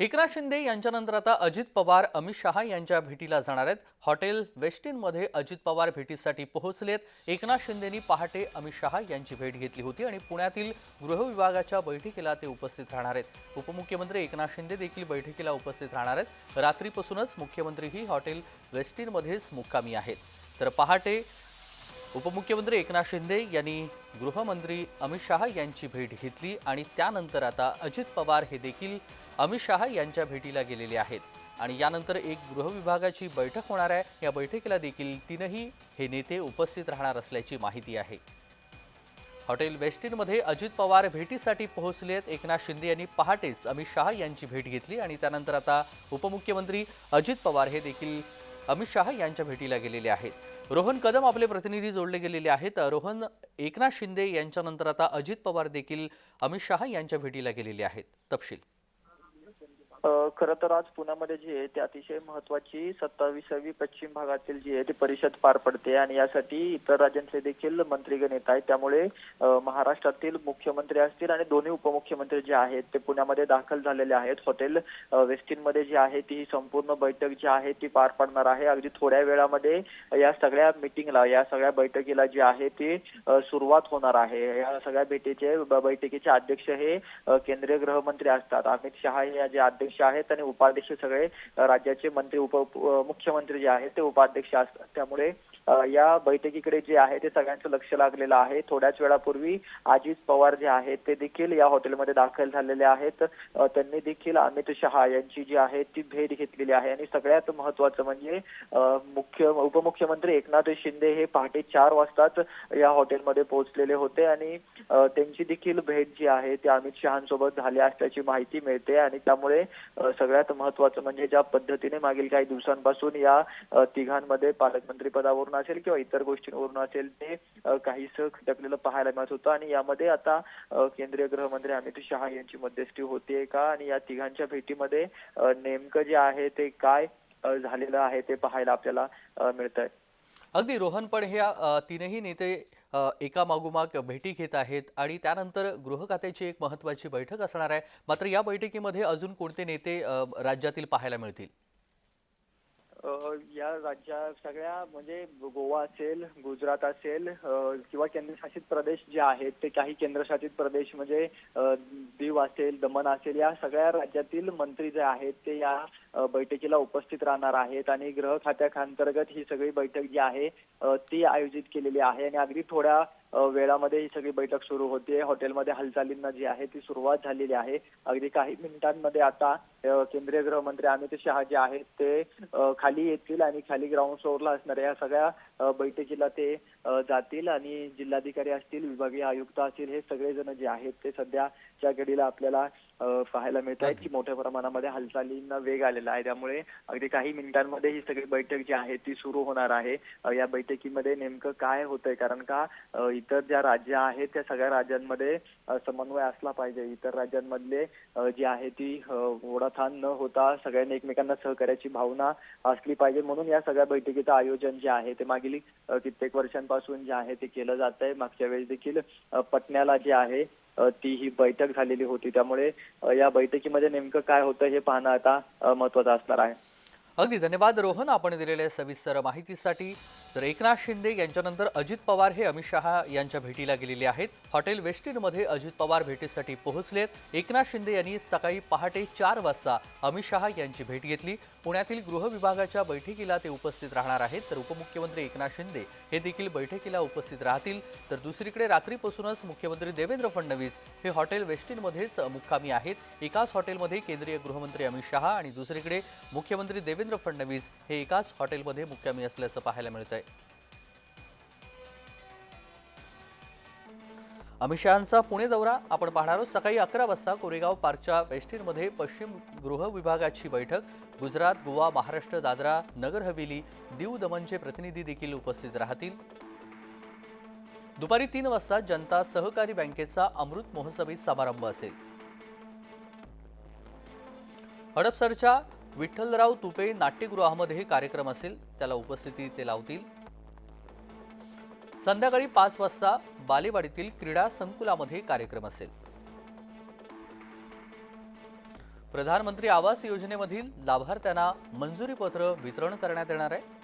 एकनाथ शिंदे यांच्यानंतर आता अजित पवार अमित शहा यांच्या भेटीला जाणार आहेत. हॉटेल वेस्टिनमध्ये अजित पवार भेटीसाठी पोहोचलेत. एकनाथ शिंदेनी पहाटे अमित शहा यांची भेट घेतली होती आणि पुण्यातील गृहविभागाच्या बैठकीला ते उपस्थित राहणार आहेत. उपमुख्यमंत्री एकनाथ शिंदे देखील बैठकीला उपस्थित राहणार आहेत. रात्रीपासूनच मुख्यमंत्रीही हॉटेल वेस्टिनमध्येच मुक्कामी आहेत. तर पहाटे उपमुख्यमंत्री एकनाथ शिंदे यांनी गृहमंत्री अमित शहा यांची भेट घेतली आणि त्यानंतर आता अजित पवार हे देखील अमित शहा यांच्या भेटीला गेलेले आहेत. आणि यानंतर एक गृहविभागाची बैठक होणार आहे. या बैठकीला देखील तीनही हे नेते उपस्थित राहणार असल्याची माहिती आहे. हॉटेल वेस्टिनमध्ये अजित पवार भेटीसाठी पोहोचले आहेत एकनाथ शिंदे यांनी पहाटेच अमित शहा यांची भेट घेतली आणि त्यानंतर आता उपमुख्यमंत्री अजित पवार हे देखील अमित शहा यांच्या भेटीला गेलेले आहेत. रोहन कदम आपले प्रतिनिधी जोडले गेलेले आहेत. रोहन एकनाथ शिंदे यांच्यानंतर आता अजित पवार देखील अमित शहा यांच्या भेटीला गेलेले आहेत. तपशील. खरं तर आज पुण्यामध्ये जी आहे ती अतिशय महत्वाची सत्तावीसावी पश्चिम भागातील जी आहे ती परिषद पार पडते. आणि यासाठी इतर राज्यांचे देखील मंत्रीगण येत आहेत. त्यामुळे महाराष्ट्रातील मुख्यमंत्री असतील आणि दोन्ही उपमुख्यमंत्री जे आहेत ते पुण्यामध्ये दाखल झालेले आहेत. हॉटेल वेस्टिनमध्ये जी आहे ती संपूर्ण बैठक जी आहे ती पार पडणार आहे. अगदी थोड्या वेळामध्ये या सगळ्या मिटिंगला या सगळ्या बैठकीला जी आहे ती सुरुवात होणार आहे. या सगळ्या भेटीचे बैठकीचे अध्यक्ष हे केंद्रीय गृहमंत्री असतात. अमित शहा हे जे अध्यक्ष आहेत आणि उपाध्यक्ष सगळे राज्याचे मंत्री उप मुख्यमंत्री जे आहेत ते उपाध्यक्ष असतात त्यामुळे या बैठकीकडे जे आहे ते सगळ्यांचं लक्ष लागलेलं आहे. थोड्याच वेळापूर्वी अजित पवार जे आहेत ते देखील या हॉटेलमध्ये दाखल झालेले आहेत. त्यांनी देखील अमित शहा यांची जी आहे ती भेट घेतलेली आहे. आणि सगळ्यात महत्वाचं म्हणजे मुख्य उपमुख्यमंत्री एकनाथ शिंदे हे पहाटे चार वाजताच या हॉटेलमध्ये पोहोचलेले होते आणि त्यांची देखील भेट जी आहे ती अमित शहांसोबत झाली असल्याची माहिती मिळते आणि त्यामुळे सगळ्यात महत्वाचं म्हणजे ज्या पद्धतीने मागील काही दिवसांपासून या तिघांमध्ये पालकमंत्री पदावरून असेल किंवा इतर गोष्टींवरून असेल ते अ, काहीसं खटकलेलं पाहायला मिळत होतं. आणि यामध्ये आता केंद्रीय गृहमंत्री अमित शहा यांची मध्यस्थी होतीये का? आणि या तिघांच्या भेटीमध्ये नेमकं जे आहे ते काय झालेलं आहे ते पाहायला आपल्याला मिळत आहे अगदी रोहन पण हे तीनही नेते एकामागोमाग भेटी घेत आहेत आणि त्यानंतर गृह खात्याची एक महत्त्वाची बैठक असणार आहे. मात्र या बैठकीमध्ये अजून कोणते नेते राज्यातील पाहायला मिळतील? या राज्या सगळ्या म्हणजे गोवा असेल गुजरात असेल किंवा केंद्रशासित प्रदेश जे आहेत ते काही केंद्रशासित प्रदेश म्हणजे दीव असेल दमण असेल या सगळ्या राज्यातील मंत्री जे आहेत ते या बैठकीला उपस्थित राहणार आहेत. आणि गृह खात्याअंतर्गत ही सगळी बैठक जी आहे ती आयोजित केलेली आहे. आणि अगदी थोड्या वेळामध्ये ही सगळी बैठक सुरू होते. हॉटेलमध्ये हालचालींना जी आहे ती सुरुवात झालेली आहे. अगदी काही मिनिटांमध्ये आता केंद्रीय गृहमंत्री अमित शहा जे आहेत ते खाली येतील आणि खाली ग्राउंड फ्लोअरला असणाऱ्या या सगळ्या बैठकीला ते जातील आणि जिल्हाधिकारी असतील विभागीय आयुक्त असतील हे सगळेजण जे आहेत ते सध्याच्या घडीला आपल्याला पाहायला मिळत आहेत की मोठ्या प्रमाणामध्ये हालचालींना वेग आलेला आहे. त्यामुळे अगदी काही मिनिटांमध्ये ही सगळी बैठक जी आहे ती सुरू होणार आहे. या बैठकीमध्ये नेमकं काय होतंय? कारण का इतर ज्या राज्य आहेत त्या सगळ्या राज्यांमध्ये समन्वय असला पाहिजे. इतर राज्यांमधले जी आहे ती ओढाताण न होता सगळ्यांनी एकमेकांना सहकार्याची भावना असली पाहिजे. म्हणून या सगळ्या बैठकीचं आयोजन जे आहे ते मागील अ, कित्येक वर्षांपासून जे आहे ते केलं जात आहे मागच्या वेळेस देखील पटण्याला जे आहे ती ही बैठक झालेली होती. त्यामुळे या बैठकीमध्ये नेमकं काय होतं हे पाहणं आता महत्वाचं असणार आहे. अगदी धन्यवाद रोहन. आपण दिलेल्या सविस्तर माहितीसाठी तर एकनाथ शिंदे यांच्यानंतर अजित पवार हे अमित शहा यांच्या भेटीला गेलेले आहेत. हॉटेल वेस्टिनमध्ये अजित पवार भेटीसाठी पोहोचलेत. एकनाथ शिंदे यांनी सकाळी पहाटे चार वाजता अमित शहा यांची भेट घेतली. पुण्यातील गृह विभागाच्या बैठकीला ते उपस्थित राहणार आहेत. तर उपमुख्यमंत्री एकनाथ शिंदे हे देखील बैठकीला उपस्थित राहतील. तर दुसरीकडे रात्रीपासूनच मुख्यमंत्री देवेंद्र फडणवीस हे हॉटेल वेस्टिनमध्येच मुक्कामी आहेत. एकाच हॉटेलमध्ये केंद्रीय गृहमंत्री अमित शहा आणि दुसरीकडे मुख्यमंत्री देवेंद्र देवेंद्र फडणवीस हे एकाच हॉटेलमध्ये मुक्कामी असल्याचं पाहायला मिळत आहे अमित शहांचा पुणे दौरा आपण पाहणार आहोत. सकाळी अकरा वाजता कोरेगाव पार्कच्या वेस्टिनमध्ये पश्चिम गृह विभागाची बैठक. गुजरात गोवा महाराष्ट्र दादरा नगर हवेली दीव दमनचे प्रतिनिधी देखील उपस्थित राहतील. दुपारी तीन वाजता जनता सहकारी बँकेचा अमृत महोत्सवी समारंभ असेल. हडपसरच्या विठ्ठलराव तुपे नाट्यगृहामध्ये हे कार्यक्रम असेल त्याला उपस्थिती ते लावतील. संध्याकाळी पाच वाजता बालेवाडीतील क्रीडा संकुलामध्ये कार्यक्रम असेल. प्रधानमंत्री आवास योजनेमधील लाभार्थ्यांना मंजुरीपत्र वितरण करण्यात येणार आहे.